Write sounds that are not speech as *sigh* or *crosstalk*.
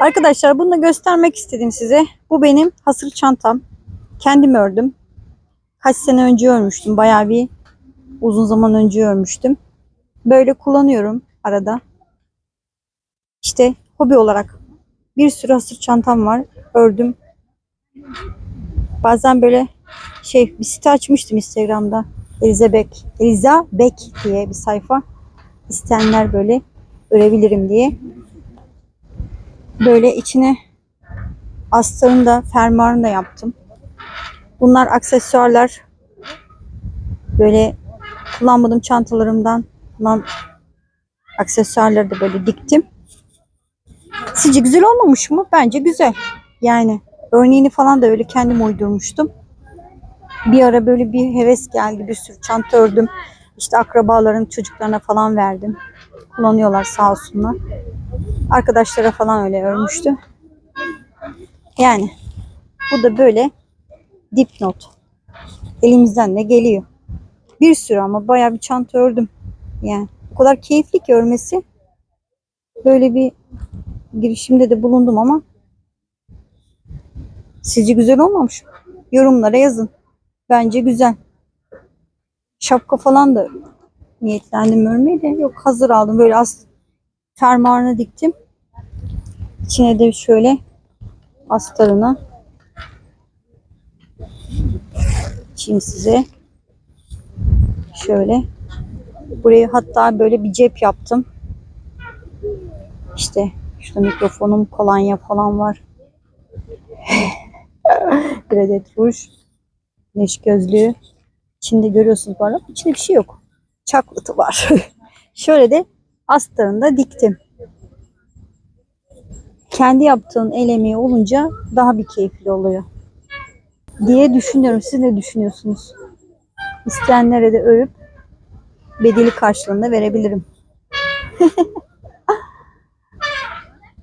Arkadaşlar bunu da göstermek istedim size. Bu benim hasır çantam. Kendim ördüm. Kaç sene önce örmüştüm. Bayağı bir uzun zaman önce örmüştüm. Böyle kullanıyorum arada. İşte hobi olarak bir sürü hasır çantam var. Ördüm. Bazen böyle şey bir site açmıştım Instagram'da. Eliza Beck. Eliza Beck diye bir sayfa. İsteyenler böyle örebilirim diye. Böyle içine astarını da fermuarını da yaptım. Bunlar aksesuarlar. Böyle kullanmadığım çantalarımdan falan aksesuarları da böyle diktim. Sizce güzel olmamış mı? Bence güzel. Yani örneğini falan da öyle kendim uydurmuştum. Bir ara böyle bir heves geldi. Bir sürü çanta ördüm. İşte akrabaların çocuklarına falan verdim. Kullanıyorlar sağ olsunlar. Arkadaşlara falan öyle örmüştü. Yani bu da böyle dipnot. Elimizden de geliyor. Bir sürü ama bayağı bir çanta ördüm. Yani o kadar keyifli ki örmesi. Böyle bir girişimde de bulundum ama sizce güzel olmamış mı? Yorumlara yazın. Bence güzel. Şapka falan da niyetlendim örmeye de. Yok hazır aldım. Böyle az fermuarını diktim. İçine de şöyle astarına Şimdi size şöyle buraya hatta böyle bir cep yaptım. İşte şurada mikrofonum, kolonya falan var. *laughs* adet ruj, güneş gözlüğü. İçinde görüyorsunuz bu arada. İçinde bir şey yok. Çaklıtı var. *laughs* şöyle de astarını diktim. Kendi yaptığın el emeği olunca daha bir keyifli oluyor diye düşünüyorum. Siz ne düşünüyorsunuz? İsteyenlere de örüp bedeli karşılığında verebilirim. *laughs*